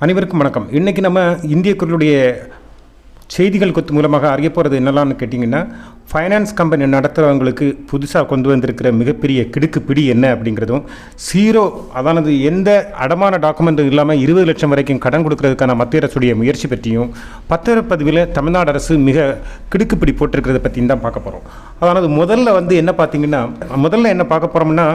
அனைவருக்கும் வணக்கம். இன்றைக்கி நம்ம இந்திய குரலுடைய செய்திகள் கொத்து மூலமாக அறிய போகிறது என்னலாம்னு கேட்டிங்கன்னா ஃபைனான்ஸ் கம்பெனி நடத்துகிறவங்களுக்கு புதுசாக கொண்டு வந்திருக்கிற மிகப்பெரிய கிடுக்கு பிடி என்ன அப்படிங்கிறதும் ஜீரோ அதானது எந்த அடமான டாக்குமெண்ட்டும் இல்லாமல் இருபது லட்சம் வரைக்கும் கடன் கொடுக்கறதுக்கான மத்திய அரசுடைய முயற்சி பற்றியும் பத்திரப்பதிவில் தமிழ்நாடு அரசு மிக கிடுக்குப்பிடி போட்டிருக்கிறத பற்றியும் தான் பார்க்க போகிறோம் அதானது முதல்ல வந்து என்ன பார்த்தீங்கன்னா முதல்ல என்ன பார்க்க போகிறோம்னா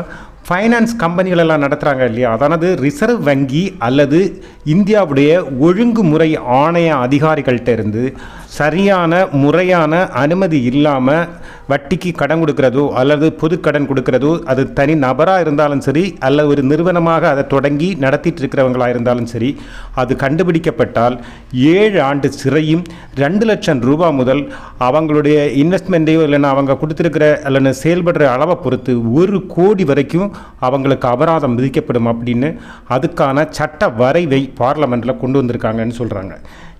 ஃபைனான்ஸ் கம்பெனிகள் எல்லாம் நடத்துகிறாங்க இல்லையா? அதானது ரிசர்வ் வங்கி அல்லது இந்தியாவுடைய ஒழுங்குமுறை ஆணைய அதிகாரிகள்கிட்ட இருந்து சரியான முறையான அனுமதி இல்லாமல் வட்டிக்கு கடன் கொடுக்கறதோ அல்லது பொது கடன் கொடுக்கறதோ அது தனி நபராக இருந்தாலும் சரி அல்லது ஒரு நிறுவனமாக அதை தொடங்கி நடத்திட்டு இருக்கிறவங்களாக இருந்தாலும் சரி அது கண்டுபிடிக்கப்பட்டால் ஏழு ஆண்டு சிறையும் ரெண்டு லட்சம் ரூபா முதல் அவங்களுடைய இன்வெஸ்ட்மெண்ட்டையோ இல்லைன்னா அவங்க கொடுத்துருக்கிற அல்லது செயல்படுற அளவை பொறுத்து ஒரு கோடி வரைக்கும் அவங்களுக்கு அபராதம் விதிக்கப்படும் அப்படின்னு அதுக்கான சட்ட வரைவை பார்லமெண்ட்டில் கொண்டு வந்திருக்காங்கன்னு சொல்கிறாங்க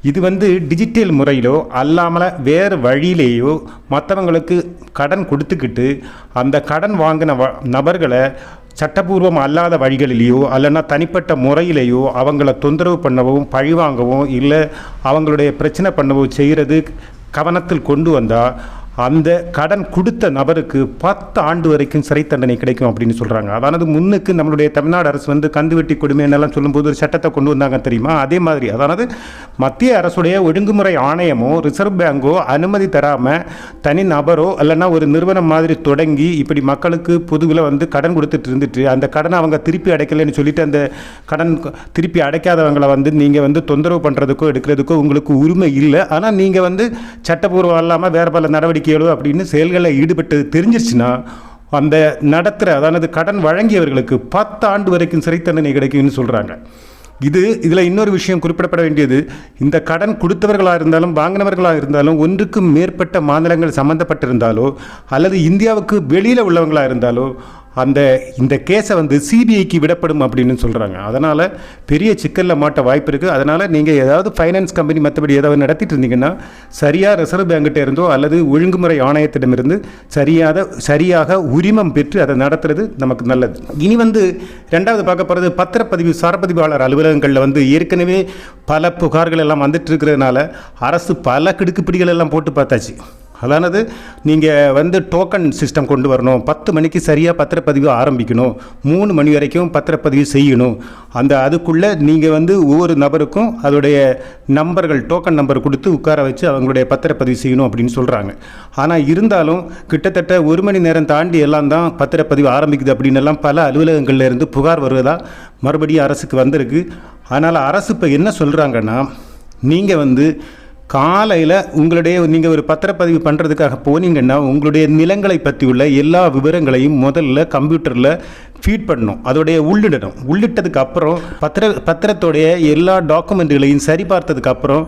இது வந்து டிஜிட்டல் முறையிலோ அல்லாமல் வேறு வழியிலேயோ மற்றவங்களுக்கு கடன் கொடுத்துக்கிட்டு அந்த கடன் வாங்கின வ நபர்களை சட்டபூர்வம் அல்லாத வழிகளிலேயோ அல்லனா தனிப்பட்ட முறையிலேயோ அவங்கள தொந்தரவு பண்ணவும் பழிவாங்கவும் இல்லை அவங்களுடைய பிரச்சனை பண்ணவோ செய்கிறது கவனத்தில் கொண்டு வந்தால் அந்த கடன் கொடுத்த நபருக்கு பத்து ஆண்டு வரைக்கும் சிறை தண்டனை கிடைக்கும் அப்படின்னு சொல்கிறாங்க அதானது முன்னுக்கு நம்மளுடைய தமிழ்நாடு அரசு வந்து கந்து வெட்டி கொடுமைன்னெல்லாம் சொல்லும்போது ஒரு சட்டத்தை கொண்டு வந்தாங்க தெரியுமா? அதே மாதிரி அதானது மத்திய அரசுடைய ஒழுங்குமுறை ஆணையமோ ரிசர்வ் பேங்கோ அனுமதி தராமல் தனி நபரோ இல்லைன்னா ஒரு நிறுவனம் மாதிரி தொடங்கி இப்படி மக்களுக்கு பொதுவில் வந்து கடன் கொடுத்துட்டு இருந்துட்டு அந்த கடனை அவங்க திருப்பி அடைக்கலைன்னு சொல்லிட்டு அந்த கடன் திருப்பி அடைக்காதவங்களை வந்து நீங்கள் வந்து தொந்தரவு பண்ணுறதுக்கோ எடுக்கிறதுக்கோ உங்களுக்கு உரிமை இல்லை. ஆனால் நீங்கள் வந்து சட்டப்பூர்வம் இல்லாமல் வேறு பல நடவடிக்கை நடவடிக்கைகளோ அப்படின்னு செயல்களில் ஈடுபட்டு தெரிஞ்சிருச்சுன்னா அந்த நடத்துகிற அதானது கடன் வழங்கியவர்களுக்கு பத்து ஆண்டு வரைக்கும் சிறை தண்டனை கிடைக்கும்னு சொல்கிறாங்க இது இதில் இன்னொரு விஷயம் குறிப்பிடப்பட வேண்டியது இந்த கடன் கொடுத்தவர்களாக இருந்தாலும் வாங்கினவர்களாக இருந்தாலும் ஒன்றுக்கும் மேற்பட்ட மாநிலங்கள் சம்மந்தப்பட்டிருந்தாலோ அல்லது இந்தியாவுக்கு வெளியில் உள்ளவங்களாக இருந்தாலோ அந்த இந்த கேஸை வந்து சிபிஐக்கு விடப்படும் அப்படின்னு சொல்கிறாங்க அதனால் பெரிய சிக்கலில் மாட்ட வாய்ப்பு இருக்குது அதனால் நீங்கள் ஏதாவது ஃபைனான்ஸ் கம்பெனி மற்றபடி ஏதாவது நடத்திட்டு இருந்தீங்கன்னா சரியாக ரிசர்வ் பேங்கிட்ட இருந்தோ அல்லது ஒழுங்குமுறை ஆணையத்திடமிருந்து சரியாக சரியாக உரிமம் பெற்று அதை நடத்துறது நமக்கு நல்லது. இனி வந்து ரெண்டாவது பார்க்க போகிறது பத்திரப்பதிவு சாரப்பதிவாளர் அலுவலகங்களில் வந்து ஏற்கனவே பல புகார்கள் எல்லாம் வந்துட்டு இருக்கிறதுனால அரசு பல கிடுக்குப்பிடிகள் எல்லாம் போட்டு பார்த்தாச்சு. அதானது? நீங்கள் வந்து டோக்கன் சிஸ்டம் கொண்டு வரணும். பத்து மணிக்கு சரியாக பத்திரப்பதிவு ஆரம்பிக்கணும். மூணு மணி வரைக்கும் பத்திரப்பதிவு செய்யணும். அந்த அதுக்குள்ளே நீங்கள் வந்து ஒவ்வொரு நபருக்கும் அதோடைய நம்பர்கள் டோக்கன் நம்பர் கொடுத்து உட்கார வச்சு அவங்களுடைய பத்திரப்பதிவு செய்யணும் அப்படின்னு சொல்கிறாங்க ஆனால் இருந்தாலும் கிட்டத்தட்ட ஒரு மணி நேரம் தாண்டி எல்லாம் தான் பத்திரப்பதிவு ஆரம்பிக்குது அப்படின்னு எல்லாம் பல அலுவலகங்கள்லேருந்து புகார் வருவதாக மறுபடியும் அரசுக்கு வந்திருக்கு. அதனால் அரசு இப்போ என்ன சொல்கிறாங்கன்னா நீங்கள் வந்து காலையில் உங்களுடைய நீங்கள் ஒரு பத்திரப்பதிவு பண்ணுறதுக்காக போனீங்கன்னா உங்களுடைய நிலங்களை பற்றி உள்ள எல்லா விவரங்களையும் முதல்ல கம்ப்யூட்டரில் ஃபீட் பண்ணணும். அதோடைய உள்ளிடணும். உள்ளிட்டதுக்கு அப்புறம் பத்திர பத்திரத்தோடைய எல்லா டாக்குமெண்ட்டுகளையும் சரி பார்த்ததுக்கப்புறம்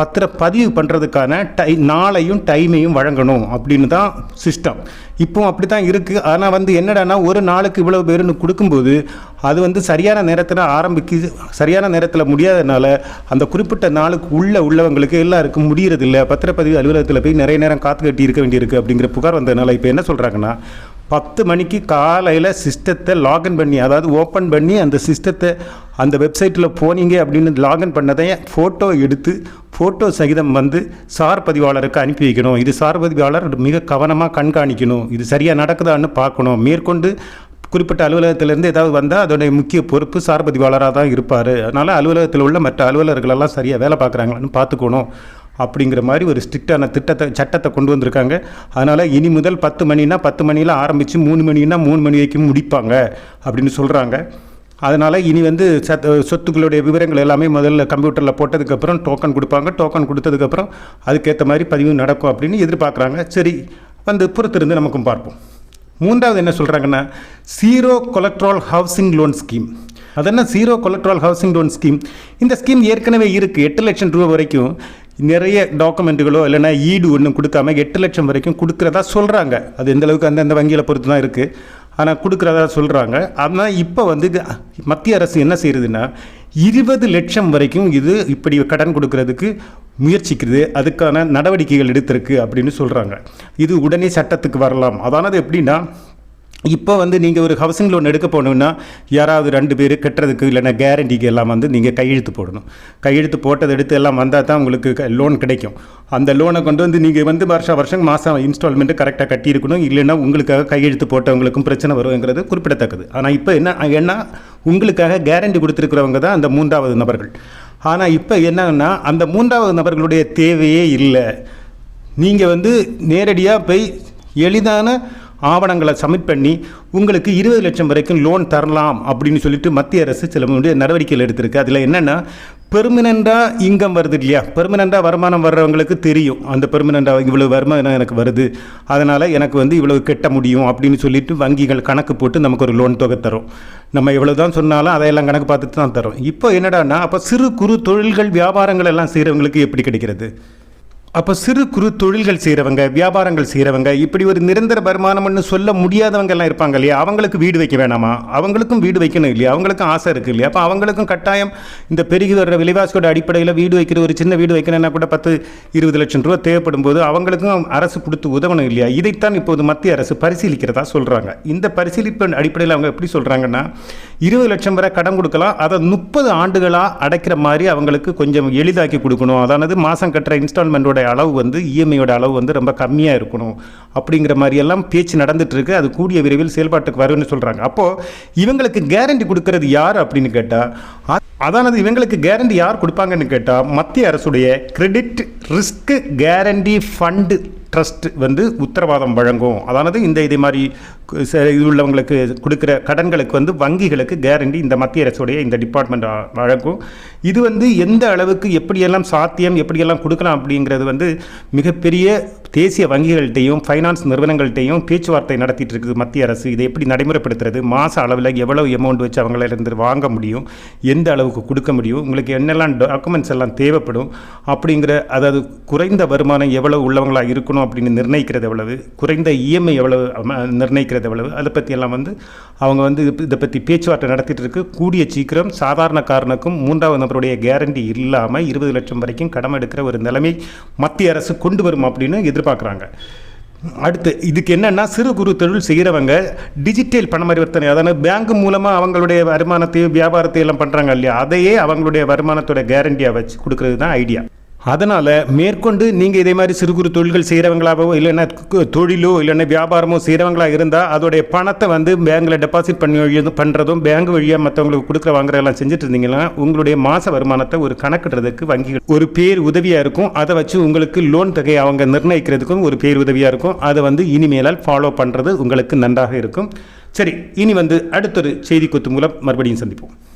பத்திர பதிவு பண்ணுறதுக்கான டை நாளையும் டைமையும் வழங்கணும் அப்படின்னு தான் சிஸ்டம் இப்போ அப்படி தான் இருக்குது ஆனால் வந்து என்னடான்னா ஒரு நாளுக்கு இவ்வளோ பேருன்னு கொடுக்கும்போது அது வந்து சரியான நேரத்தில் ஆரம்பிக்கு சரியான நேரத்தில் முடியாதனால அந்த குறிப்பிட்ட நாளுக்கு உள்ள உள்ளவங்களுக்கு எல்லாருக்கும் முடியறதில்ல. பத்திரப்பதிவு அலுவலகத்தில் போய் நிறைய நேரம் காத்து கட்டி இருக்க வேண்டியிருக்கு அப்படிங்கிற புகார் வந்ததுனால இப்போ என்ன சொல்கிறாங்கன்னா பத்து மணிக்கு காலையில் சிஸ்டத்தை லாகின் பண்ணி அதாவது ஓப்பன் பண்ணி அந்த சிஸ்டத்தை அந்த வெப்சைட்டில் போனீங்க அப்படின்னு லாகின் பண்ணதை ஃபோட்டோ எடுத்து ஃபோட்டோ சகிதம் வந்து சார் பதிவாளருக்கு அனுப்பி வைக்கணும். இது சார் பதிவாளர் மிக கவனமாக கண்காணிக்கணும். இது சரியாக நடக்குதான்னு பார்க்கணும். மேற்கொண்டு குறிப்பிட்ட அலுவலகத்திலேருந்து ஏதாவது வந்தால் அதோடைய முக்கிய பொறுப்பு சார் பதிவாளராக தான் இருப்பார். அதனால் அலுவலகத்தில் உள்ள மற்ற அலுவலர்களெல்லாம் சரியாக வேலை பார்க்குறாங்களான்னு பார்த்துக்கணும். அப்படிங்கிற மாதிரி ஒரு ஸ்ட்ரிக்டான திட்டத்தை சட்டத்தை கொண்டு வந்திருக்காங்க. அதனால் இனி முதல் பத்து மணினா பத்து மணியில் ஆரம்பித்து மூணு மணினா மூணு மணி வரைக்கும் முடிப்பாங்க அப்படின்னு சொல்கிறாங்க அதனால் இனி வந்து சத் சொத்துக்களுடைய விவரங்கள் எல்லாமே முதல்ல கம்ப்யூட்டரில் போட்டதுக்கப்புறம் டோக்கன் கொடுப்பாங்க. டோக்கன் கொடுத்ததுக்கப்புறம் அதுக்கேற்ற மாதிரி பதிவு நடக்கும் அப்படின்னு எதிர்பார்க்குறாங்க. சரி வந்து புறத்திருந்து நமக்கும் பார்ப்போம். மூன்றாவது என்ன சொல்கிறாங்கன்னா zero collateral housing loan scheme அதென்ன zero collateral housing loan scheme இந்த ஸ்கீம் ஏற்கனவே இருக்குது எட்டு லட்சம் ரூபா வரைக்கும் நிறைய டாக்குமெண்ட்டுகளோ இல்லைனா ஈடு ஒன்றும் கொடுக்காம எட்டு லட்சம் வரைக்கும் கொடுக்குறதா சொல்கிறாங்க அது எந்த அளவுக்கு அந்தந்த வங்கியில் பொறுத்து தான் இருக்குது ஆனால் கொடுக்குறதா சொல்கிறாங்க ஆனால் இப்போ வந்து மத்திய அரசு என்ன செய்யுதுன்னா இருபது லட்சம் வரைக்கும் இது இப்படி கடன் கொடுக்கறதுக்கு முயற்சிக்கிறது அதுக்கான நடவடிக்கைகள் எடுத்திருக்கு அப்படின்னு சொல்கிறாங்க இது உடனே சட்டத்துக்கு வரலாம். அதானது எப்படின்னா இப்போ வந்து நீங்கள் ஒரு ஹவுசிங் லோன் எடுக்க போகணுன்னா யாராவது ரெண்டு பேர் கட்டுறதுக்கு இல்லைன்னா கேரண்டிக்கு எல்லாம் வந்து நீங்கள் கையெழுத்து போடணும். கையெழுத்து போட்டதை எடுத்து எல்லாம் வந்தால் தான் உங்களுக்கு லோன் கிடைக்கும். அந்த லோனை கொண்டு வந்து நீங்கள் வந்து வருஷம் வருஷம் மாதம் இன்ஸ்டால்மெண்ட்டு கரெக்டாக கட்டியிருக்கணும். இல்லைன்னா உங்களுக்காக கையெழுத்து போட்டவங்களுக்கும் பிரச்சனை வருங்கிறது குறிப்பிடத்தக்கது. ஆனால் இப்போ என்ன ஏன்னா உங்களுக்காக கேரண்டி கொடுத்துருக்கிறவங்க தான் அந்த மூன்றாவது நபர்கள். ஆனால் இப்போ என்னன்னா அந்த மூன்றாவது நபர்களுடைய தேவையே இல்லை. நீங்கள் வந்து நேரடியாக போய் எளிதான ஆவணங்களை சப்மிட் பண்ணி உங்களுக்கு இருபது லட்சம் வரைக்கும் லோன் தரலாம் அப்படின்னு சொல்லிட்டு மத்திய அரசு சில நடவடிக்கைகள் எடுத்திருக்கு. அதில் என்னென்னா பெர்மனெண்ட்டாக இன்கம் வருது இல்லையா? பெர்மனெண்ட்டாக வருமானம் வர்றவங்களுக்கு தெரியும். அந்த பெர்மனெண்ட்டாக இவ்வளோ வருமானம் எனக்கு வருது. அதனால் எனக்கு வந்து இவ்வளோ கெட்ட முடியும் அப்படின்னு சொல்லிட்டு வங்கிகள் கணக்கு போட்டு நமக்கு ஒரு லோன் தொகை தரும். நம்ம எவ்வளோ தான் சொன்னாலும் அதையெல்லாம் கணக்கு பார்த்துட்டு தான் தரும். இப்போ என்னடான்னா அப்போ சிறு குறு தொழில்கள் வியாபாரங்கள் எல்லாம் செய்கிறவங்களுக்கு எப்படி கிடைக்கிறது? அப்போ சிறு குறு தொழில்கள் செய்கிறவங்க வியாபாரங்கள் செய்கிறவங்க இப்படி ஒரு நிரந்தர வருமானம்னு சொல்ல முடியாதவங்க எல்லாம் இருப்பாங்க இல்லையா? அவங்களுக்கு வீடு வைக்க வேணாமா? அவங்களுக்கும் வீடு வைக்கணும் இல்லையா? அவங்களுக்கும் ஆசை இருக்குது இல்லையா? அப்போ அவங்களுக்கும் கட்டாயம் இந்த பெருகி வர்ற விலைவாசியோட அடிப்படையில் வீடு வைக்கிற ஒரு சின்ன வீடு வைக்கணும்னா கூட பத்து இருபது லட்சம் ரூபா தேவைப்படும் போது அவங்களுக்கும் அரசு கொடுத்து உதவணும் இல்லையா? இதைத்தான் இப்போது மத்திய அரசு பரிசீலிக்கிறதா சொல்கிறாங்க இந்த பரிசீலிப்பின் அடிப்படையில் அவங்க எப்படி சொல்கிறாங்கன்னா இருபது லட்சம் வரை கடன் கொடுக்கலாம். அதை முப்பது ஆண்டுகளாக அடைக்கிற மாதிரி அவங்களுக்கு கொஞ்சம் எளிதாக்கி கொடுக்கணும். அதானது மாதம் கட்டுற இன்ஸ்டால்மெண்ட்டோட அளவு வந்து இஎம்ஐயோட அளவு வந்து ரொம்ப கம்மியாக இருக்கணும். அப்படிங்கிற மாதிரி எல்லாம் பேச்சு நடந்துகிட்ருக்கு இருக்கு அது கூடிய விரைவில் செயல்பாட்டுக்கு வரும்னு சொல்கிறாங்க அப்போது இவங்களுக்கு கேரண்டி கொடுக்கறது யார் அப்படின்னு கேட்டால் அதானது இவங்களுக்கு கேரண்டி யார் கொடுப்பாங்கன்னு கேட்டால் மத்திய அரசுடைய credit risk guarantee fund trust வந்து உத்தரவாதம் வழங்கும். அதானது இந்த இதே மாதிரி இது உள்ளவங்களுக்கு கொடுக்குற கடன்களுக்கு வந்து வங்கிகளுக்கு கேரண்டி இந்த மத்திய அரசுடைய இந்த டிபார்ட்மெண்ட் வழங்கும். இது வந்து எந்த அளவுக்கு எப்படியெல்லாம் சாத்தியம் எப்படியெல்லாம் கொடுக்கலாம் அப்படிங்கிறது வந்து மிகப்பெரிய தேசிய வங்கிகள்கிட்டையும் ஃபைனான்ஸ் நிறுவனங்கள்கிட்டையும் பேச்சுவார்த்தை நடத்திட்டு இருக்குது மத்திய அரசு. இதை எப்படி நடைமுறைப்படுத்துறது? மாத அளவில் எவ்வளவு அமௌண்ட் வச்சு அவங்கள இருந்து வாங்க முடியும்? எந்த அளவுக்கு கொடுக்க முடியும்? உங்களுக்கு என்னெல்லாம் டாக்குமெண்ட்ஸ் எல்லாம் தேவைப்படும்? அப்படிங்கிற அதாவது குறைந்த வருமானம் எவ்வளவு உள்ளவங்களாக இருக்கணும் அப்படின்னு நிர்ணயிக்கிறது எவ்வளவு? குறைந்த இஎம்ஐ எவ்வளவு நிர்ணயிக்கிறது நிர்ணயிக்கிறது எவ்வளவு அதை பற்றியெல்லாம் வந்து அவங்க வந்து இதை பற்றி பேச்சுவார்த்தை நடத்திட்டு இருக்கு. கூடிய சீக்கிரம் சாதாரணக்காரனுக்கும் மூன்றாவது நபருடைய கேரண்டி இல்லாமல் இருபது லட்சம் வரைக்கும் கடன் எடுக்கிற ஒரு நிலைமை மத்திய அரசு கொண்டு வரும் அப்படின்னு எதிர்பார்க்குறாங்க. அடுத்து இதுக்கு என்னென்னா சிறு குறு தொழில் செய்கிறவங்க டிஜிட்டல் பண பரிவர்த்தனை அதாவது பேங்க் மூலமாக அவங்களுடைய வருமானத்தையும் வியாபாரத்தையும் எல்லாம் பண்ணுறாங்க இல்லையா? அதையே அவங்களுடைய வருமானத்தோட கேரண்டியாக வச்சு கொடுக்கறது தான் ஐடியா அதனால் மேற்கொண்டு நீங்கள் இதே மாதிரி சிறு குறு தொழில்கள் செய்கிறவங்களாவோ இல்லைன்னா தொழிலோ இல்லைன்னா வியாபாரமோ செய்கிறவங்களாக இருந்தால் அதோடைய பணத்தை வந்து பேங்கில் டெபாசிட் பண்ணி வழி- பண்ணுறதும் பேங்க் வழியாக மற்றவங்களுக்கு கொடுக்குற வாங்குறதெல்லாம் செஞ்சுட்டு இருந்தீங்கன்னா உங்களுடைய மாத வருமானத்தை ஒரு கணக்கிடுறதுக்கு வங்கிகள் ஒரு பேர் உதவியாக இருக்கும். அதை வச்சு உங்களுக்கு லோன் தொகையை அவங்க நிர்ணயிக்கிறதுக்கும் ஒரு பேர் உதவியாக இருக்கும். அதை வந்து இனிமேலால் ஃபாலோ பண்ணுறது உங்களுக்கு நன்றாக இருக்கும். சரி இனி வந்து அடுத்தொரு செய்தி கொத்து மூலம் மறுபடியும் சந்திப்போம்.